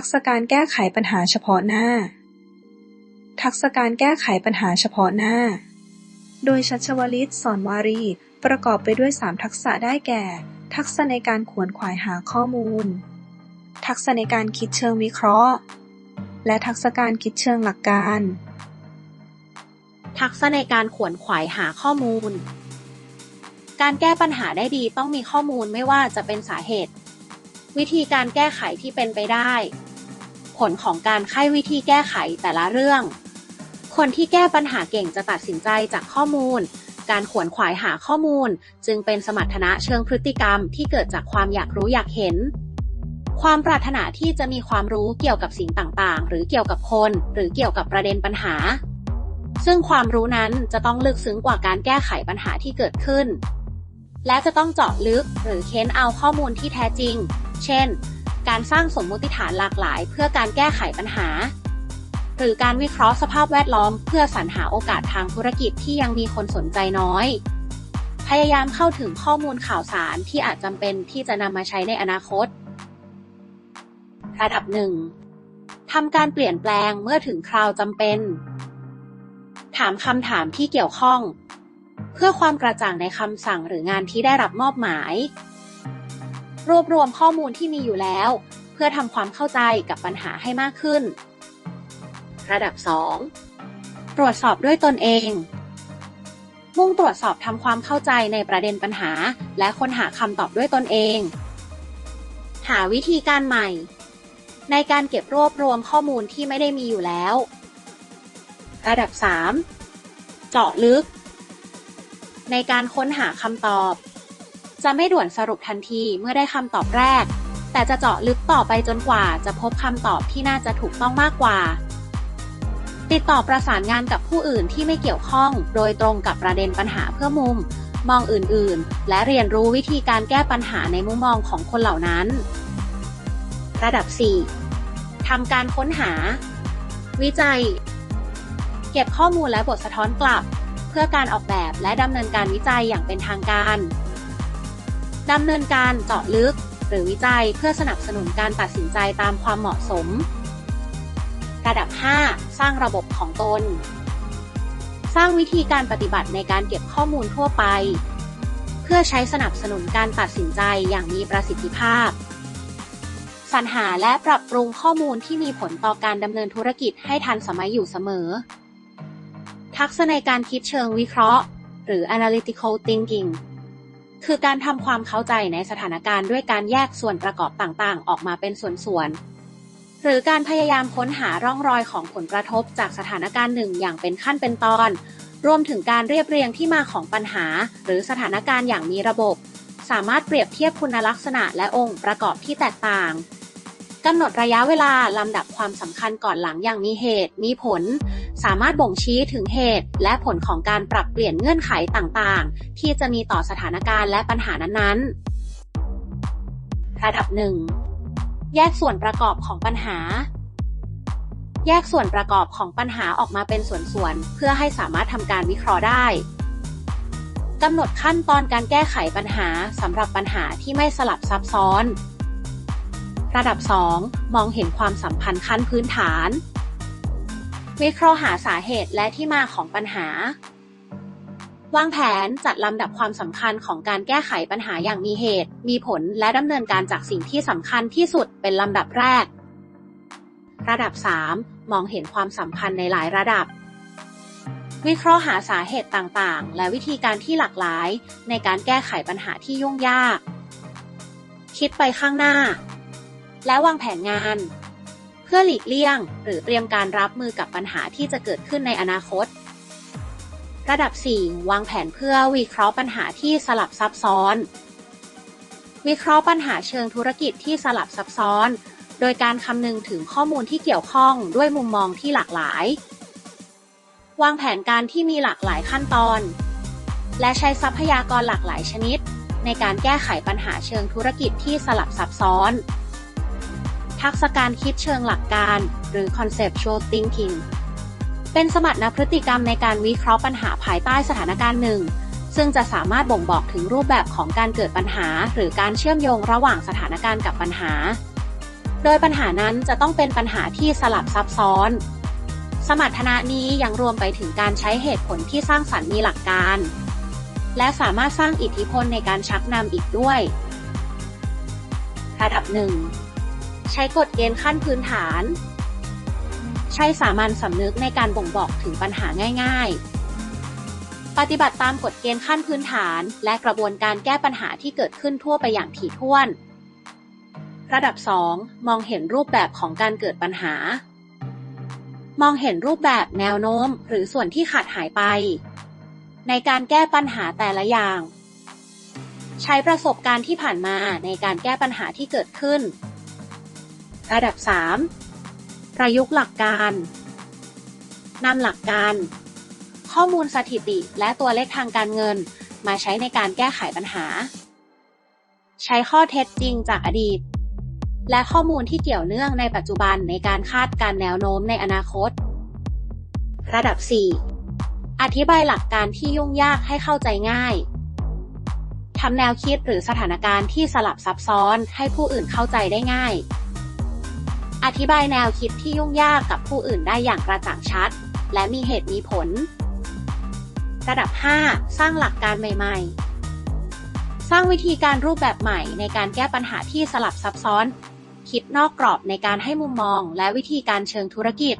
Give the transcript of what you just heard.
ทักษะการแก้ไขปัญหาเฉพาะหน้า ทักษะการแก้ไขปัญหาเฉพาะหน้า โดยชัชวลิตสอนวารี ประกอบไปด้วย 3 ทักษะได้แก่ ทักษะในการขวนขวายหาข้อมูล ทักษะในการคิดเชิงวิเคราะห์ และทักษะการคิดเชิงหลักการ ทักษะในการขวนขวายหาข้อมูล การแก้ปัญหาได้ดีต้องมีข้อมูลไม่ว่าจะเป็นสาเหตุวิธีการแก้ไขที่เป็นไปได้ ผลของการไข้วิธีแก้ไขแต่ละเรื่อง คนที่แก้ปัญหาเก่งจะตัดสินใจจากข้อมูล การขวนขวายหาข้อมูล จึงเป็นสมรรถนะเชิงพฤติกรรมที่เกิดจากความอยากรู้อยากเห็น ความปรารถนาที่จะมีความรู้เกี่ยวกับสิ่งต่างๆ หรือเกี่ยวกับคน หรือเกี่ยวกับประเด็นปัญหา ซึ่งความรู้นั้นจะต้องลึกซึ้งกว่าการแก้ไขปัญหาที่เกิดขึ้นและจะต้องเจาะลึกหรือเค้นเอาข้อมูลที่แท้จริง เช่น การสร้างสมมติฐานหลากหลาย เพื่อการแก้ไขปัญหา หรือการวิเคราะห์สภาพแวดล้อม เพื่อสรรหาโอกาสทางธุรกิจที่ยังมีคนสนใจน้อย พยายามเข้าถึงข้อมูลข่าวสารที่อาจจำเป็นที่จะนำมาใช้ในอนาคต ระดับหนึ่งทำการเปลี่ยนแปลงเมื่อถึงคราวจำเป็น ถามคำถามที่เกี่ยวข้อง เพื่อความกระจ่างในคำสั่งหรืองานที่ได้รับมอบหมาย รวบรวมข้อมูลที่มีอยู่แล้ว เพื่อทำความเข้าใจกับปัญหาให้มากขึ้น ระดับ 2 ตรวจสอบด้วยตนเอง มุ่งตรวจสอบทำความเข้าใจในประเด็นปัญหา และค้นหาคำตอบด้วยตนเอง หาวิธีการใหม่ ในการเก็บรวบรวมข้อมูลที่ไม่ได้มีอยู่แล้ว ระดับ 3 เจาะลึก ในการค้นหาคำตอบ จะไม่ด่วนสรุปทันทีเมื่อได้คำตอบแรก แต่จะเจาะลึกต่อไปจนกว่าจะพบคำตอบที่น่าจะถูกต้องมากกว่า ติดต่อประสานงานกับผู้อื่นที่ไม่เกี่ยวข้อง โดยตรงกับประเด็นปัญหาเพื่อมุม มองอื่นๆ และเรียนรู้วิธีการแก้ปัญหาในมุมมองของคนเหล่านั้น ระดับ 4ทำการค้นหา วิจัย เก็บข้อมูลและบทสะท้อนกลับ เพื่อการออกแบบและดำเนินการวิจัยอย่างเป็นทางการ ดำเนินการเจาะลึก หรือวิจัยเพื่อสนับสนุนการตัดสินใจตามความเหมาะสม ระดับ 5 สร้างระบบของตน สร้างวิธีการปฏิบัติในการเก็บข้อมูลทั่วไป เพื่อใช้สนับสนุนการตัดสินใจอย่างมีประสิทธิภาพ สรรหาและปรับปรุงข้อมูลที่มีผลต่อการดำเนินธุรกิจให้ทันสมัยอยู่เสมอ ทักษะในการคิดเชิงวิเคราะห์ หรือ analytical thinking คือการทำความเข้าใจในสถานการณ์ด้วยการแยกส่วนประกอบต่างๆ ออกมาเป็นส่วนๆ หรือการพยายามค้นหาร่องรอยของผลกระทบจากสถานการณ์หนึ่งอย่างเป็นขั้นเป็นตอน รวมถึงการเรียบเรียงที่มาของปัญหา หรือสถานการณ์อย่างมีระบบ สามารถเปรียบเทียบคุณลักษณะและองค์ประกอบที่แตกต่างกำหนดระยะเวลาลำดับความสำคัญก่อนหลังอย่างมีเหตุ มีผล สามารถบ่งชี้ถึงเหตุ และผลของการปรับเปลี่ยนเงื่อนไขต่างๆ ที่จะมีต่อสถานการณ์และปัญหานั้นๆ ระดับหนึ่งแยกส่วนประกอบของปัญหา แยกส่วนประกอบของปัญหาออกมาเป็นส่วนๆ เพื่อให้สามารถทำการวิเคราะห์ได้กำหนดขั้นตอนการแก้ไขปัญหาสำหรับปัญหาที่ไม่สลับซับซ้อน ระดับ 2 มองเห็นความสัมพันธ์ขั้นพื้นฐาน วิเคราะห์หาสาเหตุและที่มาของปัญหา วางแผนจัดลำดับความสำคัญของการแก้ไขปัญหาอย่างมีเหตุ มีผลและดำเนินการจากสิ่งที่สำคัญที่สุดเป็นลำดับแรก ระดับ 3 มองเห็นความสัมพันธ์ในหลายระดับ วิเคราะห์หาสาเหตุต่างๆ และวิธีการที่หลากหลาย ในการแก้ไขปัญหาที่ยุ่งยาก คิดไปข้างหน้า และวางแผนงาน เพื่อหลีกเลี่ยง หรือเตรียมการรับมือกับปัญหาที่จะเกิดขึ้นในอนาคต ระดับ 4 วางแผนเพื่อวิเคราะห์ปัญหาที่สลับซับซ้อน วิเคราะห์ปัญหาเชิงธุรกิจที่สลับซับซ้อน โดยการคำนึงถึงข้อมูลที่เกี่ยวข้องด้วยมุมมองที่หลากหลาย วางแผนการที่มีหลากหลายขั้นตอน และใช้ทรัพยากรหลากหลายชนิด ในการแก้ไขปัญหาเชิงธุรกิจที่สลับซับซ้อน ทักษะการคิดเชิงหลักการ หรือ conceptual thinking เป็นสมรรถนะพฤติกรรมในการวิเคราะห์ปัญหาภายใต้สถานการณ์หนึ่ง ซึ่งจะสามารถบ่งบอกถึงรูปแบบของการเกิดปัญหา หรือการเชื่อมโยงระหว่างสถานการณ์กับปัญหา โดยปัญหานั้นจะต้องเป็นปัญหาที่สลับซับซ้อน สมรรถนะนี้ยังรวมไปถึงการใช้เหตุผลที่สร้างสรรค์มีหลักการ และสามารถสร้างอิทธิพลในการชักนำอีกด้วย ระดับหนึ่ง ใช้กฎเกณฑ์ขั้นพื้นฐาน ใช้สามัญสำนึกในการบ่งบอกถึงปัญหาง่าย ๆ ปฏิบัติตามกฎเกณฑ์ขั้นพื้นฐาน และกระบวนการแก้ปัญหาที่เกิดขึ้นทั่วไปอย่างถี่ถ้วน ระดับ 2 มองเห็นรูปแบบของการเกิดปัญหา มองเห็นรูปแบบแนวโน้ม หรือส่วนที่ขาดหายไป ในการแก้ปัญหาแต่ละอย่าง ใช้ประสบการณ์ที่ผ่านมาในการแก้ปัญหาที่เกิดขึ้น ระดับ 3 ประยุกต์หลักการนำหลักการ ข้อมูลสถิติและตัวเลขทางการเงิน มาใช้ในการแก้ไขปัญหา ใช้ข้อเท็จจริงจากอดีต และข้อมูลที่เกี่ยวเนื่องในปัจจุบันในการคาดการแนวโน้มในอนาคต ระดับ 4 อธิบายหลักการที่ยุ่งยากให้เข้าใจง่ายทำแนวคิดหรือสถานการณ์ที่สลับซับซ้อนให้ผู้อื่นเข้าใจได้ง่าย อธิบายแนวคิดที่ยุ่งยากกับผู้อื่นได้อย่างกระจ่างชัด และมีเหตุมีผล ระดับ 5 สร้างหลักการใหม่ ๆ สร้างวิธีการรูปแบบใหม่ในการแก้ปัญหาที่สลับซับซ้อน คิดนอกกรอบในการให้มุมมองและวิธีการเชิงธุรกิจ